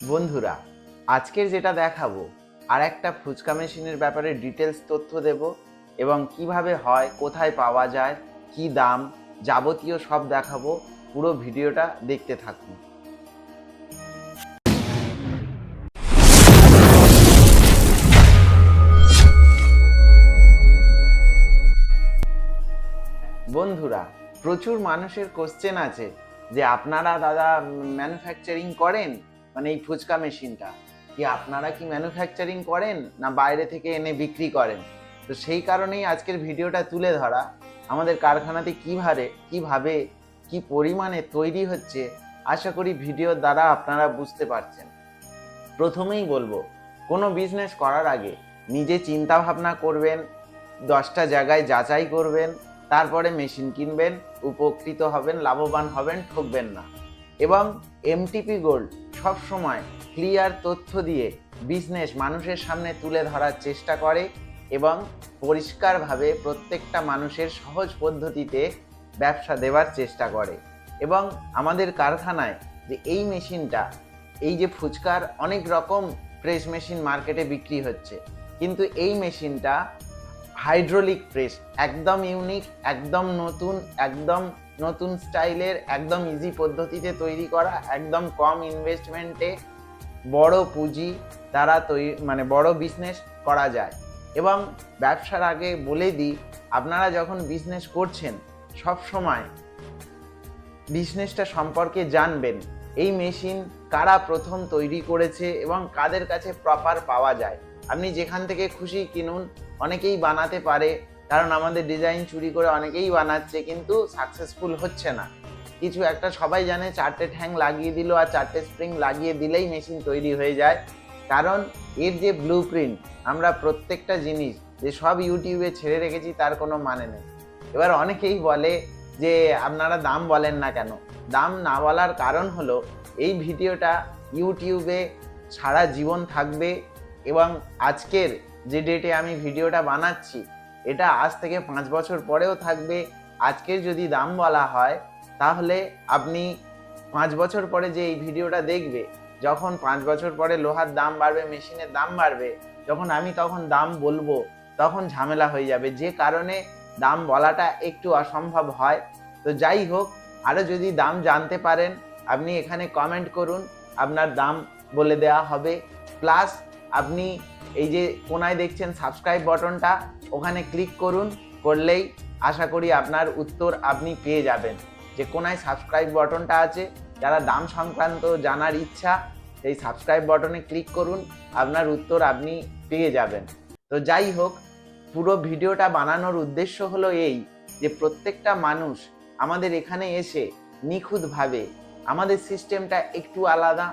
বন্ধুরা, আজকের যেটা দেখাবো আর একটা ফুচকা মেশিনের ব্যাপারে ডিটেলস তথ্য দেব এবং কীভাবে হয়, কোথায় পাওয়া যায়, কি দাম যাবতীয় সব দেখাবো। পুরো ভিডিওটা দেখতে থাকুন। বন্ধুরা, প্রচুর মানুষের কোশ্চেন আছে যে, আপনারা দাদা ম্যানুফ্যাকচারিং করেন? মানে এই ফুচকা মেশিনটা, কি আপনারা কি ম্যানুফ্যাকচারিং করেন না বাইরে থেকে এনে বিক্রি করেন? তো সেই কারণেই আজকের ভিডিওটা তুলে ধরা, আমাদের কারখানাতে কীভাবে কীভাবে, কি পরিমাণে তৈরি হচ্ছে, আশা করি ভিডিওর দ্বারা আপনারা বুঝতে পারছেন। প্রথমেই বলব, কোনো বিজনেস করার আগে নিজে চিন্তা ভাবনা করবেন, দশটা জায়গায় যাচাই করবেন, তারপরে মেশিন কিনবেন, উপকৃত হবেন, লাভবান হবেন, ঠকবেন না। এবং এমটিপি গোল্ড সব সময় ক্লিয়ার তথ্য দিয়ে বিজনেস মানুষের সামনে তুলে ধরার চেষ্টা করে এবং পরিষ্কারভাবে প্রত্যেকটা মানুষের সহজ পদ্ধতিতে ব্যবসা দেওয়ার চেষ্টা করে। এবং আমাদের কারখানায় যে এই মেশিনটা, এই যে ফুচকার অনেক রকম প্রেস মেশিন মার্কেটে বিক্রি হচ্ছে। কিন্তু এই মেশিনটা হাইড্রোলিক প্রেস, একদম ইউনিক, একদম নতুন একদম নতুন স্টাইলের, একদম ইজি পদ্ধতিতে তৈরি করা, একদম কম ইনভেস্টমেন্টে বড় পুঁজি দ্বারা তৈরি মানে বড় বিজনেস করা যায়। এবং ব্যবসার আগে বলে দিই, আপনারা যখন বিজনেস করছেন, সব সময় বিজনেসটা সম্পর্কে জানবেন, এই মেশিন কারা প্রথম তৈরি করেছে এবং কাদের কাছে প্রপার পাওয়া যায়। আপনি যেখান থেকে খুশি কিনুন অনেকেই বানাতে পারে, কারণ আমাদের ডিজাইন চুরি করে অনেকেই বানাচ্ছে, কিন্তু সাকসেসফুল হচ্ছে না। কিছু একটা সবাই জানে, চারটে ঠ্যাং লাগিয়ে দিল আর চারটে স্প্রিং লাগিয়ে দিলেই মেশিন তৈরি হয়ে যায়। কারণ এর যে ব্লু প্রিন্ট আমরা প্রত্যেকটা জিনিস যে সব ইউটিউবে ছেড়ে রেখেছি, তার কোনো মানে নেই। এবার অনেকেই বলে যে, আপনারা দাম বলেন না কেন? দাম না বলার কারণ হলো, এই ভিডিওটা ইউটিউবে সারা জীবন থাকবে এবং আজকের যে ডেটে আমি ভিডিওটা বানাচ্ছি, এটা আজ থেকে পাঁচ বছর পরেও থাকবে। আজকের যদি দাম বলা হয়, তাহলে আপনি পাঁচ বছর পরে যে এই ভিডিওটা দেখবে, যখন পাঁচ বছর পরে লোহার দাম বাড়বে, মেশিনের দাম বাড়বে, যখন আমি তখন দাম বলব, তখন ঝামেলা হয়ে যাবে। যে কারণে দাম বলাটা একটু অসম্ভব হয়। তো যাই হোক আরও যদি দাম জানতে পারেন, আপনি এখানে কমেন্ট করুন, আপনার দাম বলে দেওয়া হবে। প্লাস আপনি এই যে কোনায় দেখছেন সাবস্ক্রাইব বটনটা ওখানে ক্লিক করুন, করলেই আশা করি আপনার উত্তর আপনি পেয়ে যাবেন। যে কোনায় সাবস্ক্রাইব বটনটা আছে, যারা দাম সংক্রান্ত জানার ইচ্ছা, সেই সাবস্ক্রাইব বটনে ক্লিক করুন, আপনার উত্তর আপনি পেয়ে যাবেন। তো যাই হোক, পুরো ভিডিওটা বানানোর উদ্দেশ্য হলো এই, যে প্রত্যেকটা মানুষ আমাদের এখানে এসে নিখুঁতভাবে আমাদের সিস্টেমটা একটু আলাদা,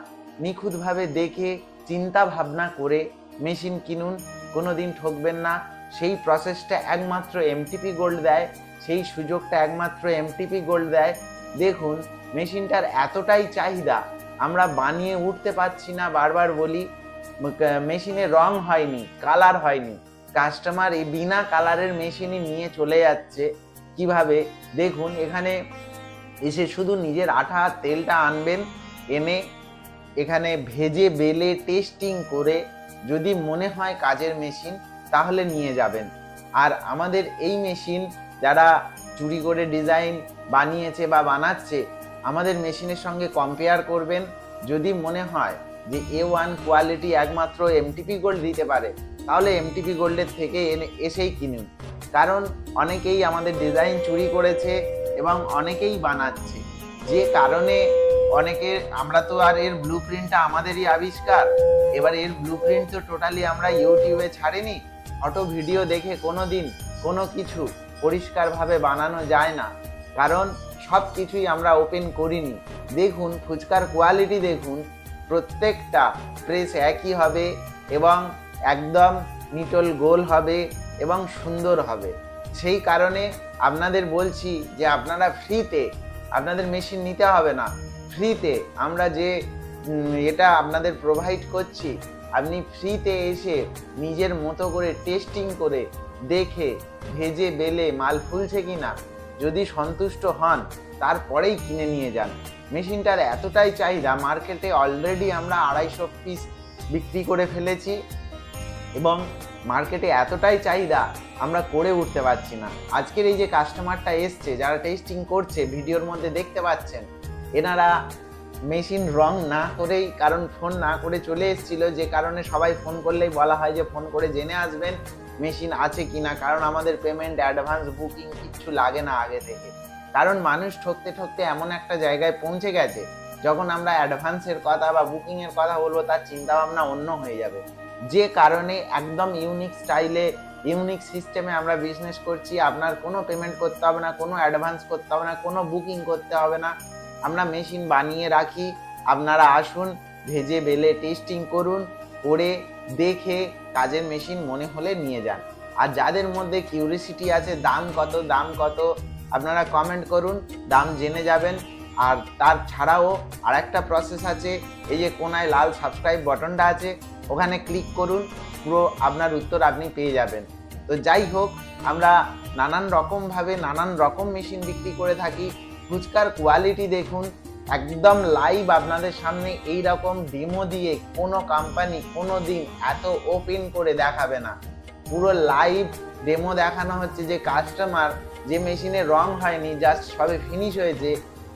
নিখুঁতভাবে দেখে চিন্তা ভাবনা করে মেশিন কিনুন কোনো দিন ঠকবেন না। সেই প্রসেসটা একমাত্র এমটিপি গোল্ড দেয়, সেই সুযোগটা একমাত্র এমটিপি গোল্ড দেয়। দেখুন, মেশিনটার এতটাই চাহিদা, আমরা বানিয়ে উঠতে পারছি না, বারবার বলি মেশিনে রং হয়নি, কালার হয়নি। কাস্টমার এই বিনা কালারের মেশিনই নিয়ে চলে যাচ্ছে। কীভাবে? দেখুন, এখানে এসে শুধু নিজের আঠা তেলটা আনবেন, এনে এখানে ভেজে, বেলে টেস্টিং করে যদি মনে হয় কাজের মেশিন তাহলে নিয়ে যাবেন। আর আমাদের এই মেশিন যারা চুরি করে ডিজাইন বানিয়েছে বা বানাচ্ছে, আমাদের মেশিনের সঙ্গে কম্পেয়ার করবেন। যদি মনে হয় যে এ ওয়ান কোয়ালিটি একমাত্র এমটিপি গোল্ড দিতে পারে, তাহলে এমটিপি গোল্ডের থেকে এনে, এসেই কিনুন। কারণ অনেকেই আমাদের ডিজাইন চুরি করেছে এবং অনেকেই বানাচ্ছে। যে কারণে অনেকের আমরা তো আর এর ব্লু প্রিন্টটা আমাদেরই আবিষ্কার। এবার এর ব্লু প্রিন্ট তো টোটালি আমরা ইউটিউবে ছাড়িনি। অটো ভিডিও দেখে কোনো দিন কোনো কিছু পরিষ্কারভাবে বানানো যায় না। কারণ সব কিছুই আমরা ওপেন করিনি। দেখুন, ফুচকার কোয়ালিটি দেখুন, প্রত্যেকটা প্রেস একই হবে এবং একদম নিটল গোল হবে এবং সুন্দর হবে। সেই কারণে আপনাদের বলছি যে আপনারা ফ্রিতে আপনাদের মেশিন নিতে হবে না। ফ্রিতে আমরা যে এটা আপনাদের প্রোভাইড করছি, আপনি ফ্রিতে এসে নিজের মতো করে টেস্টিং করে দেখে, ভেজে, বেলে মাল ফুলছে কি না যদি সন্তুষ্ট হন, তারপরেই কিনে নিয়ে যান। মেশিনটার এতটাই চাহিদা মার্কেটে অলরেডি আমরা আড়াইশো পিস বিক্রি করে ফেলেছি এবং মার্কেটে এতটাই চাহিদা, আমরা করে উঠতে পারছি না। আজকের এই যে কাস্টমারটা এসছে, যারা টেস্টিং করছে, ভিডিওর মধ্যে দেখতে পাচ্ছেন এনারা মেশিন রং না করেই, কারণ ফোন না করে চলে এসেছিল, যে কারণে সবাই ফোন করলেই বলা হয় যে ফোন করে জেনে আসবেন মেশিন আছে কি না। কারণ আমাদের পেমেন্ট অ্যাডভান্স বুকিং কিচ্ছু লাগে না আগে থেকে। কারণ মানুষ ঠকতে ঠকতে এমন একটা জায়গায় পৌঁছে গেছে, যখন আমরা অ্যাডভান্সের কথা বা বুকিংয়ের কথা বলব, তার চিন্তাভাবনা অন্য হয়ে যাবে। যে কারণে একদম ইউনিক স্টাইলে ইউনিক সিস্টেমে আমরা বিজনেস করছি, আপনার কোনো পেমেন্ট করতে হবে না, কোনো অ্যাডভান্স করতে হবে না, কোনো বুকিং করতে হবে না। আমরা মেশিন বানিয়ে রাখি। আপনারা আসুন, ভেজে বেলে টেস্টিং করুন, করে দেখে কাজের মেশিন মনে হলে নিয়ে যান। আর যাদের মধ্যে কিউরিসিটি আছে, দাম কত দাম কত, আপনারা কমেন্ট করুন, দাম জেনে যাবেন। আর তার ছাড়াও আর একটা প্রসেস আছে, এই যে কোনায় লাল সাবস্ক্রাইব বটনটা আছে, ওখানে ক্লিক করুন, পুরো আপনার উত্তর আপনি পেয়ে যাবেন। তো যাই হোক, আমরা নানান রকমভাবে নানান রকম মেশিন বিক্রি করে থাকি। ফুচকার কোয়ালিটি দেখুন, একদম লাইভ আপনাদের সামনে এই রকম ডেমো দিয়ে কোনো কোম্পানি কোনো দিন এত ওপেন করে দেখাবে না। পুরো লাইভ ডেমো দেখানো হচ্ছে যে কাস্টমার যে মেশিনে রং হয়নি জাস্ট সবে ফিনিশ হয়েছে,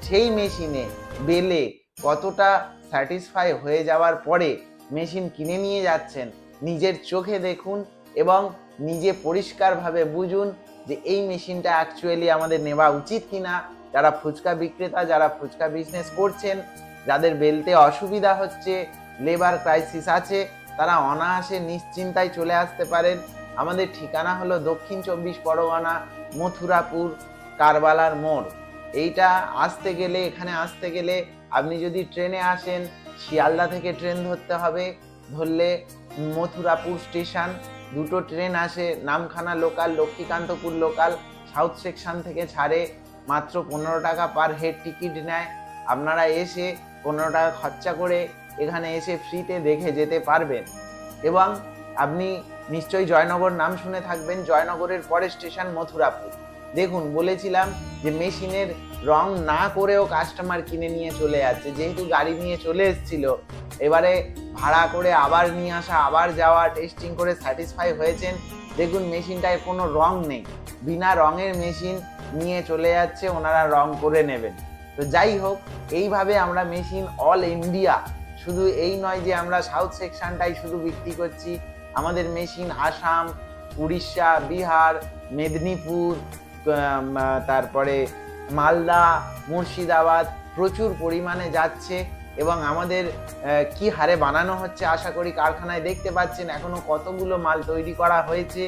সেই মেশিনে বেলে কতটা স্যাটিসফাই হয়ে যাওয়ার পরে মেশিন কিনে নিয়ে যাচ্ছেন, নিজের চোখে দেখুন এবং নিজে পরিষ্কারভাবে বুঝুন যে এই মেশিনটা অ্যাকচুয়ালি আমাদের নেওয়া উচিত কিনা। যারা ফুচকা বিক্রেতা, যারা ফুচকা বিজনেস করছেন, যাদের বেলতে অসুবিধা হচ্ছে লেবার ক্রাইসিস আছে, তারা অনায়াসে নিশ্চিন্তায় চলে আসতে পারেন। আমাদের ঠিকানা হলো দক্ষিণ চব্বিশ পরগনা, মথুরাপুর, কারবালার মোড়। এইটা আসতে গেলে, এখানে আসতে গেলে আপনি যদি ট্রেনে আসেন, শিয়ালদা থেকে ট্রেন ধরতে হবে। ধরলে মথুরাপুর স্টেশন, দুটো ট্রেন আসে, Namkhana local Lakshmikantapur local south section থেকে ছাড়ে। মাত্র পনেরো টাকা পার হেড টিকিট নেয়। আপনারা এসে পনেরো টাকা খরচা করে এখানে এসে ফ্রিতে দেখে যেতে পারবেন। এবং আপনি নিশ্চয়ই জয়নগর নাম শুনে থাকবেন, জয়নগরের পরের স্টেশন মথুরাপুর। দেখুন, বলেছিলাম যে মেশিনের রং না করেও কাস্টমার কিনে নিয়ে চলে যাচ্ছে। যেহেতু গাড়ি নিয়ে চলে এসেছিল, এবারে ভাড়া করে আবার নিয়ে আসা, আবার যাওয়া টেস্টিং করে স্যাটিসফাই হয়েছেন। দেখুন, মেশিনটায় কোনো রং নেই। বিনা রঙের মেশিন নিয়ে চলে যাচ্ছে, ওনারা রং করে নেবেন। তো যাই হোক, এইভাবে আমরা মেশিন অল ইন্ডিয়া, শুধু এই নয় যে আমরা সাউথ সেকশনটাই শুধু বিক্রি করছি। আমাদের মেশিন আসাম, উড়িষ্যা, বিহার, মেদিনীপুর তারপরে মালদা, মুর্শিদাবাদ প্রচুর পরিমাণে যাচ্ছে এবং আমাদের কি হারে বানানো হচ্ছে আশা করি কারখানায় দেখতে পাচ্ছেন। এখনও কতগুলো মাল তৈরি করা হয়েছে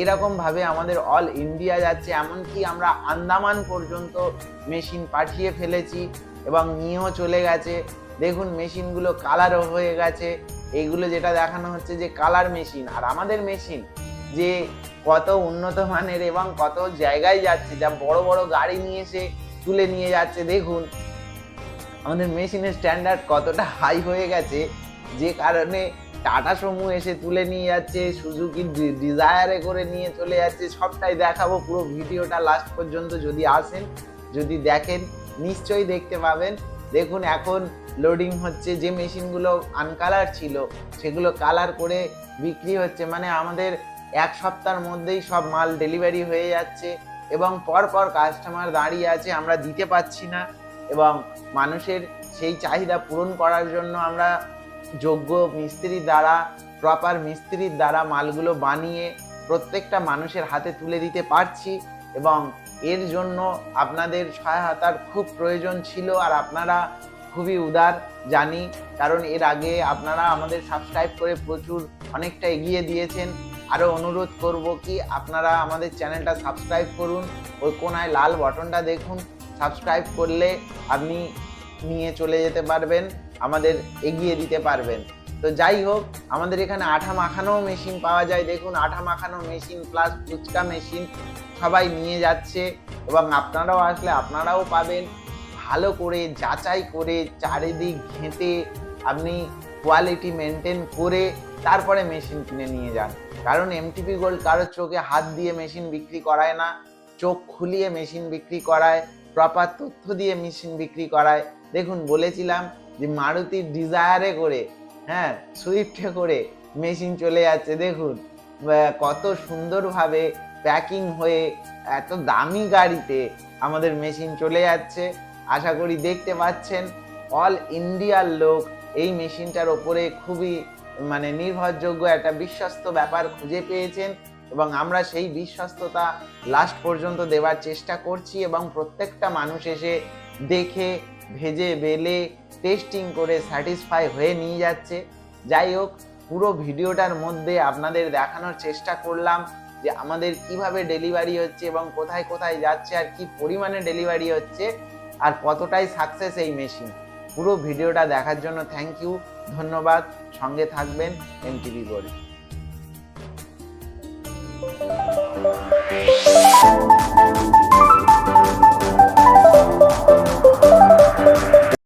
এরকম ভাবে আমাদের অল ইন্ডিয়া যাচ্ছে, এমনকি আমরা আন্দামান পর্যন্ত মেশিন পাঠিয়ে ফেলেছি এবং নিয়েও চলে গেছে। দেখুন মেশিনগুলো কালারও হয়ে গেছে। এইগুলো যেটা দেখানো হচ্ছে যে কালার মেশিন আর আমাদের মেশিন যে কত উন্নত মানের এবং কত জায়গায় যাচ্ছে, যা বড় বড় গাড়ি নিয়ে এসে তুলে নিয়ে যাচ্ছে, দেখুন। আমাদের মেশিনের স্ট্যান্ডার্ড কতটা হাই হয়ে গেছে, যে কারণে টাটা সমূহ এসে তুলে নিয়ে যাচ্ছে সুজুকি ডিজায়ারে করে নিয়ে চলে যাচ্ছে, সবটাই দেখাবো, পুরো ভিডিওটা লাস্ট পর্যন্ত যদি আসেন, যদি দেখেন, নিশ্চয়ই দেখতে পাবেন। দেখুন, এখন লোডিং হচ্ছে, যে মেশিনগুলো আনকালার ছিল, সেগুলো কালার করে বিক্রি হচ্ছে মানে আমাদের এক সপ্তাহের মধ্যেই সব মাল ডেলিভারি হয়ে যাচ্ছে এবং পর পর কাস্টমার দাঁড়িয়ে আছে, আমরা দিতে পারছি না এবং মানুষের সেই চাহিদা পূরণ করার জন্য আমরা যোগ্য মিস্ত্রির দ্বারা প্রপার মিস্ত্রির দ্বারা মালগুলো বানিয়ে প্রত্যেকটা মানুষের হাতে তুলে দিতে পারছি এবং এর জন্য আপনাদের সহায়তার খুব প্রয়োজন ছিল আর আপনারা খুবই উদার, জানি, কারণ এর আগে আপনারা আমাদের সাবস্ক্রাইব করে প্রচুর অনেকটা এগিয়ে দিয়েছেন। আরও অনুরোধ করব কি আপনারা আমাদের চ্যানেলটা সাবস্ক্রাইব করুন, ওই কোনায় লাল বটনটা দেখুন। সাবস্ক্রাইব করলে আপনি নিয়ে চলে যেতে পারবেন। আমাদের এগিয়ে দিতে পারবেন। তো যাই হোক, আমাদের এখানে আঠা মাখানো মেশিন পাওয়া যায়। দেখুন, আঠা মাখানো মেশিন প্লাস ফুচকা মেশিন সবাই নিয়ে যাচ্ছে এবং আপনারাও আসলে আপনারাও পাবেন। ভালো করে যাচাই করে চারিদিক ঘেঁটে আপনি কোয়ালিটি মেনটেন করে তারপরে মেশিন কিনে নিয়ে যান। কারণ এমটিপি গোল্ড কারোর চোখে হাত দিয়ে মেশিন বিক্রি করায় না, চোখ খুলিয়ে মেশিন বিক্রি করায় প্রপার তথ্য দিয়ে মেশিন বিক্রি করায়। দেখুন, বলেছিলাম যে মারুতির ডিজায়ারে করে হ্যাঁ সুইফটে করে মেশিন চলে যাচ্ছে। দেখুন কত সুন্দরভাবে প্যাকিং হয়ে এত দামি গাড়িতে আমাদের মেশিন চলে যাচ্ছে। আশা করি দেখতে পাচ্ছেন অল ইন্ডিয়ার লোক এই মেশিনটার ওপরে খুবই মানে নির্ভরযোগ্য একটা বিশ্বস্ত ব্যাপার খুঁজে পেয়েছেন এবং আমরা সেই বিশ্বস্ততা লাস্ট পর্যন্ত দেওয়ার চেষ্টা করছি এবং প্রত্যেকটা মানুষ এসে দেখে ভেজে বেলে টেস্টিং করে স্যাটিসফাই হয়ে নিয়ে যাচ্ছে। যাই হোক, পুরো ভিডিওটার মধ্যে আপনাদের দেখানোর চেষ্টা করলাম যে আমাদের কীভাবে ডেলিভারি হচ্ছে এবং কোথায় কোথায় যাচ্ছে আর কি পরিমাণে ডেলিভারি হচ্ছে আর কতটাই সাকসেস এই মেশিন পুরো ভিডিওটা দেখার জন্য থ্যাংক ইউ ধন্যবাদ। সঙ্গে থাকবেন এমটিভি গোল্ড